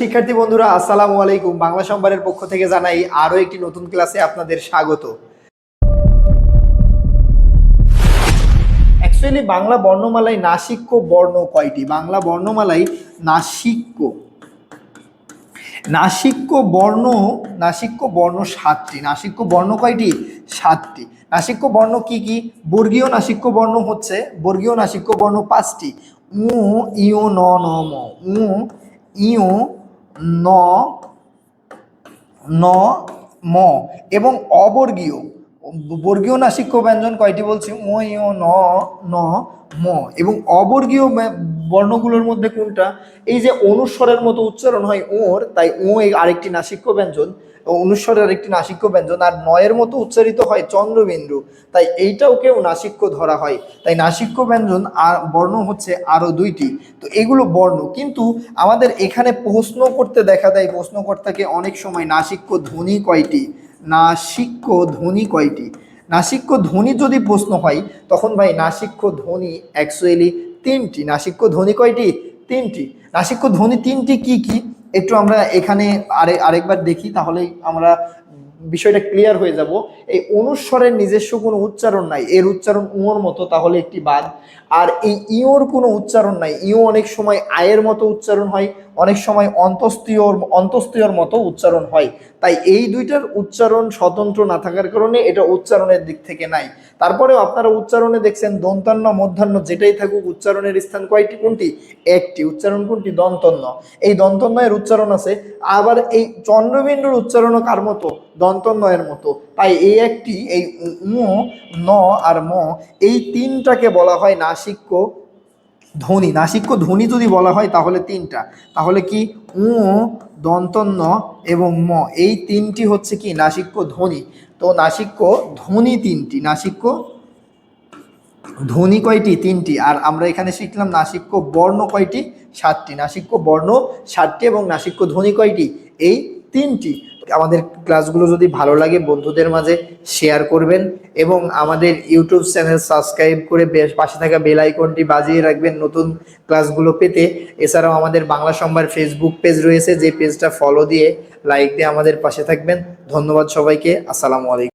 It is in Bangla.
শিক্ষার্থী বন্ধুরা, আসসালামু আলাইকুম। বাংলা সম্বারের পক্ষ থেকে জানাই আরও একটি নতুন ক্লাসে আপনাদের স্বাগত। অ্যাকচুয়ালি বাংলা বর্ণমালায় নাসিক্য বর্ণ কয়টি? বাংলা বর্ণমালায় নাসিক্য। নাসিক্য বর্ণ নাসিক্য বর্ণ সাতটি। নাসিক্য বর্ণ কয়টি? সাতটি। নাসিক্য বর্ণ কি কি? বর্গীয় নাসিক্য বর্ণ হচ্ছে, বর্গীয় নাসিক্য বর্ণ পাঁচটি। উ ইও ন ন, ম। উ ইও ন ন ম এবং অবর্গীয়। বর্গীয় নাসিক্য ব্যঞ্জন কয়টি বলছি? ও ইও ন ন, ম এবং অবর্গীয় বর্ণগুলোর মধ্যে কোনটা? এই যে অনুস্বরের মতো উচ্চারণ হয় ওর, তাই ও আরেকটি নাসিক্য ব্যঞ্জন ও অনুস্বরের আরেকটি নাসিক্য ব্যঞ্জন, আর নয়ের মতো উচ্চারিত হয় চন্দ্রবিন্দু, তাই এইটাও কেউ নাসিক্য ধরা হয়। তাই নাসিক্য ব্যঞ্জন আর বর্ণ হচ্ছে আরও দুইটি। তো এগুলো বর্ণ, কিন্তু আমাদের এখানে প্রশ্ন করতে দেখা দেয়, প্রশ্নকর্তাকে অনেক সময় নাসিক্য ধ্বনি কয়টি? নাসিক্য ধ্বনি কয়টি? নাসিক্য ধ্বনি যদি প্রশ্ন হয়, তখন ভাই নাসিক্য ধ্বনি অ্যাকচুয়ালি তিনটি। নাসিক্য ধ্বনি কয়টি? তিনটি। নাসিক্য ধ্বনি তিনটি কি কি? একটু আমরা এখানে আরে, আরেকবার দেখি, তাহলেই আমরা বিষয়টা ক্লিয়ার হয়ে যাব। এই অনুস্বরের নিজস্ব কোনো উচ্চারণ নাই, এর উচ্চারণ উঁর মতো, তাহলে একটি বাদ। আর এই ইওর কোনো উচ্চারণ নাই ইও অনেক সময় আয়ের মতো উচ্চারণ হয় অনেক সময় অন্তস্তীয় অন্তস্তীয়র মতো উচ্চারণ হয়। তাই এই দুইটার উচ্চারণ স্বতন্ত্র না থাকার কারণে এটা উচ্চারণের দিক থেকে নাই। তারপরেও আপনারা উচ্চারণে দেখছেন দন্তান্ন, মধ্যাহ্ন যেটাই থাকুক, উচ্চারণের স্থান কয়টি, কোনটি? একটি। উচ্চারণ কোনটি? দন্তন্য এই দন্তন্নয়ের উচ্চারণ আছে, আবার এই চন্দ্রবিন্দুর উচ্চারণও কার মতো? দন্তন্নয়ের মতো। তাই এই একটি, এই ন আর ম, এই তিনটাকে বলা হয় নাসিক্য ধ্বনি, নাসিক্য ধ্বনি যদি বলা হয় তাহলে তিনটা। তাহলে কি উ, দন্তন্য এবং ম, এই তিনটি হচ্ছে কি নাসিক্য ধ্বনি। তো নাসিক্য ধ্বনি তিনটি, নাসিক্য ধ্বনি কয়টি? তিনটি। আর আমরা এখানে শিখলাম নাসিক্য বর্ণ কয়টি? সাতটি। নাসিক্য বর্ণ, সাতটি এবং নাসিক্য ধ্বনি কয়টি? এই তিনটি। আমাদের ক্লাসগুলো যদি ভালো লাগে, বন্ধুদের মাঝে শেয়ার করবেন এবং আমাদের ইউটিউব চ্যানেল সাবস্ক্রাইব করে বেশ পাশে থাকা বেল আইকনটি বাজিয়ে রাখবেন নতুন ক্লাসগুলো পেতে। এছাড়াও আমাদের বাংলা সম্বার ফেসবুক পেজ রয়েছে, যে পেজটা ফলো দিয়ে লাইক দিয়ে আমাদের পাশে থাকবেন। ধন্যবাদ সবাইকে, আসসালামু আলাইকুম।